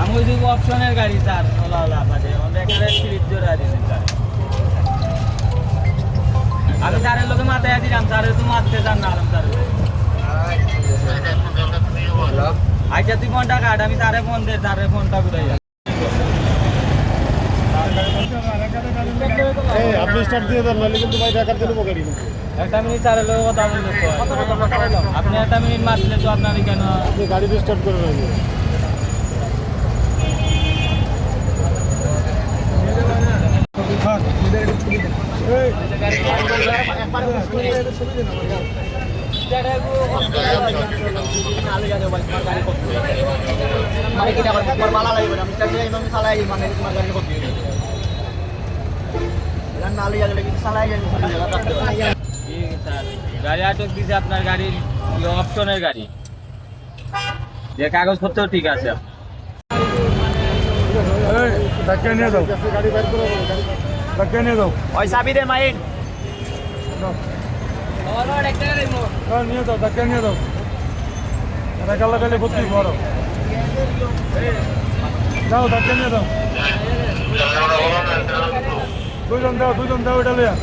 আমি ওই যে অপশনের গাড়ি স্যার। ওলা ওলা বাদে আমাদের এখানে স্লিপ জোড়া দিয়েছেন স্যার। আমি স্যারের লোকে মাথায় দিলাম স্যারের তো মারতে চান না আরাম স্যার আচ্ছা তুই ফোনটা কাট। আমি স্যারে ফোন দে স্যারের ফোনটা কোথায় আপনি স্টার্ট দিয়ে দেন নাহলে কিন্তু ভাই ঢাকার দিলে গাড়ি কিন্তু একটা মিনিট স্যারের লোক কথা বলতে আপনি একটা মিনিট মারলে তো আপনারই কেন আপনি গাড়ি স্টার্ট করে নেবেন ঠিক স্যার গাড়ি আটক দিছে আপনার গাড়ির অপশনের গাড়ি যে কাগজপত্র ঠিক আছে গাড়ি গাড়ি নিয়ে যাও দে মাইন নিয়ে যাও ধাক্কা নিয়ে যাও ধাক্কা লাগালে ভর্তি বড় যাও ধাক্কা নিয়ে যাও দুজন দাও দুজন দাও এটা লিয়া